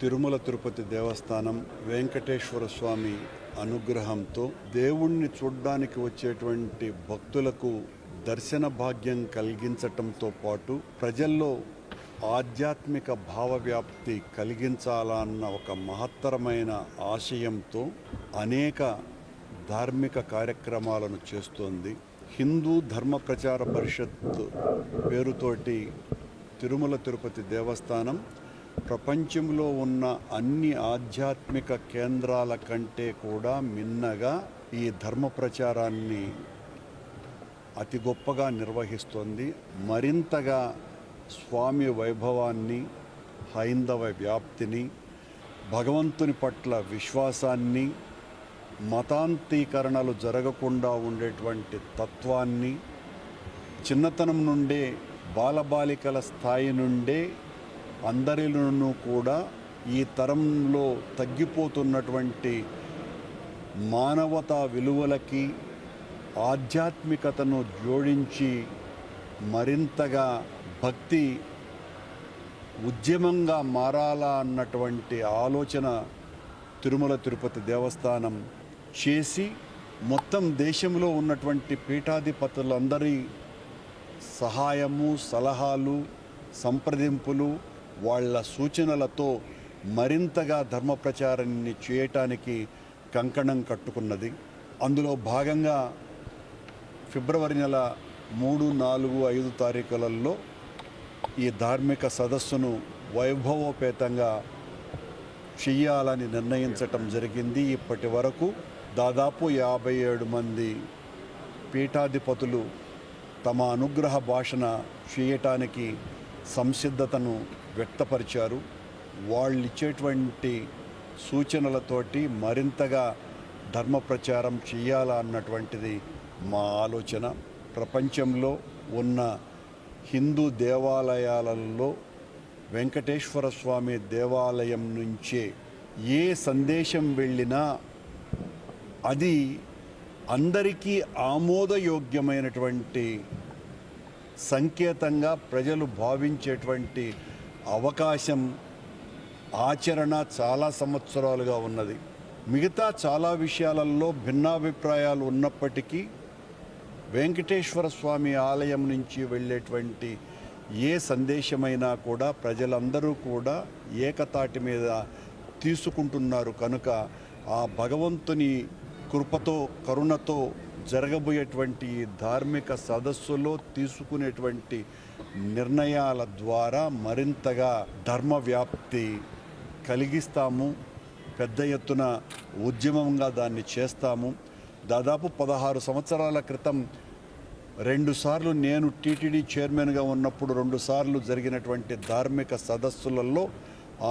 తిరుమల తిరుపతి దేవస్థానం వెంకటేశ్వర స్వామి అనుగ్రహంతో దేవుణ్ణి చూడ్డానికి వచ్చేటువంటి భక్తులకు దర్శన భాగ్యం కలిగించటంతో పాటు ప్రజల్లో ఆధ్యాత్మిక భావవ్యాప్తి కలిగించాలన్న ఒక మహత్తరమైన ఆశయంతో అనేక ధార్మిక కార్యక్రమాలను చేస్తోంది. హిందూ ధర్మ ప్రచార పరిషత్ పేరుతోటి తిరుమల తిరుపతి దేవస్థానం ప్రపంచంలో ఉన్న అన్ని ఆధ్యాత్మిక కేంద్రాల కంటే కూడా మిన్నగా ఈ ధర్మ ప్రచారాన్ని అతి గొప్పగా నిర్వహిస్తోంది. మరింతగా స్వామి వైభవాన్ని హైందవ వ్యాప్తిని భగవంతుని పట్ల విశ్వాసాన్ని మతాంతీకరణలు జరగకుండా ఉండేటువంటి తత్వాన్ని చిన్నతనం నుండే బాలబాలికల స్థాయి నుండే అందరిలోనూ కూడా ఈ తరంలో తగ్గిపోతున్నటువంటి మానవతా విలువలకి ఆధ్యాత్మికతను జోడించి మరింతగా భక్తి ఉద్యమంగా మారాలా అన్నటువంటి ఆలోచన తిరుమల తిరుపతి దేవస్థానం చేసి మొత్తం దేశంలో ఉన్నటువంటి పీఠాధిపతులందరి సహాయము సలహాలు సంప్రదింపులు వాళ్ళ సూచనలతో మరింతగా ధర్మ ప్రచారాన్ని చేయటానికి కంకణం కట్టుకున్నది. అందులో భాగంగా ఫిబ్రవరి నెల మూడు నాలుగు ఐదు తారీఖులలో ఈ ధార్మిక సదస్సును వైభవోపేతంగా చెయ్యాలని నిర్ణయించటం జరిగింది. ఇప్పటి వరకు దాదాపు యాభై ఏడు మంది పీఠాధిపతులు తమ అనుగ్రహ భాషణ చేయటానికి సంసిద్ధతను వ్యక్తపరిచారు. వాళ్ళు ఇచ్చేటువంటి సూచనలతోటి మరింతగా ధర్మ ప్రచారం చేయాలా అన్నటువంటిది మా ఆలోచన. ప్రపంచంలో ఉన్న హిందూ దేవాలయాలలో వెంకటేశ్వర స్వామి దేవాలయం నుంచే ఏ సందేశం వెళ్ళినా అది అందరికీ ఆమోదయోగ్యమైనటువంటి సంకేతంగా ప్రజలు భావించేటువంటి అవకాశం ఆచరణ చాలా సంవత్సరాలుగా ఉన్నది. మిగతా చాలా విషయాలలో భిన్నాభిప్రాయాలు ఉన్నప్పటికీ వెంకటేశ్వర స్వామి ఆలయం నుంచి వెళ్ళేటువంటి ఏ సందేశమైనా కూడా ప్రజలందరూ కూడా ఏకతాటి మీద తీసుకుంటున్నారు కనుక ఆ భగవంతుని కృపతో కరుణతో జరగబోయేటువంటి ధార్మిక సదస్సులో తీసుకునేటువంటి నిర్ణయాల ద్వారా మరింతగా ధర్మ వ్యాప్తి కలిగిస్తాము. పెద్ద ఎత్తున ఉద్యమంగా దాన్ని చేస్తాము. దాదాపు పదహారు సంవత్సరాల క్రితం రెండుసార్లు నేను టీటీడీ చైర్మన్గా ఉన్నప్పుడు రెండుసార్లు జరిగినటువంటి ధార్మిక సదస్సులలో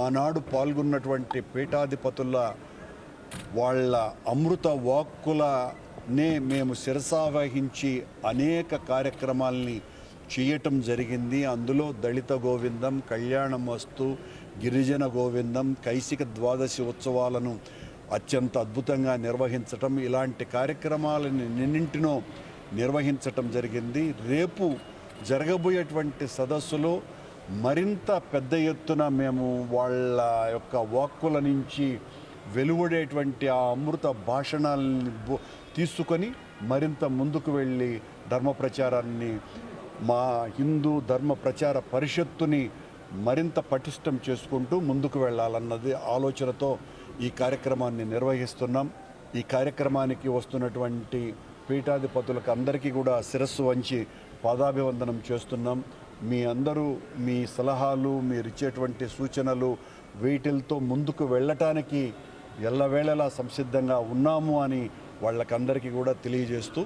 ఆనాడు పాల్గొన్నటువంటి పీఠాధిపతుల వాళ్ళ అమృత వాక్కుల నే మేము శిరసావహించి అనేక కార్యక్రమాల్ని చేయటం జరిగింది. అందులో దళిత గోవిందం కళ్యాణం వస్తు గిరిజన గోవిందం కైసిక ద్వాదశి ఉత్సవాలను అత్యంత అద్భుతంగా నిర్వహించటం ఇలాంటి కార్యక్రమాలను నిన్నింటినో నిర్వహించటం జరిగింది. రేపు జరగబోయేటువంటి సదస్సులో మరింత పెద్ద ఎత్తున మేము వాళ్ళ యొక్క వాక్కుల నుంచి వెలువడేటువంటి ఆ అమృత భాషణాలని తీసుకొని మరింత ముందుకు వెళ్ళి ధర్మ ప్రచారాన్ని మా హిందూ ధర్మ ప్రచార పరిషత్తుని మరింత పటిష్టం చేసుకుంటూ ముందుకు వెళ్ళాలన్నది ఆలోచనతో ఈ కార్యక్రమాన్ని నిర్వహిస్తున్నాం. ఈ కార్యక్రమానికి వస్తున్నటువంటి పీఠాధిపతులకు అందరికీ కూడా శిరస్సు వంచి పాదాభివందనం చేస్తున్నాం. మీ అందరూ మీ సలహాలు మీరు ఇచ్చేటువంటి సూచనలు వీటితో ముందుకు వెళ్ళటానికి ఎల్లవేళలా సంసిద్ధంగా ఉన్నాము అని వాళ్ళకందరికీ కూడా తెలియజేస్తూ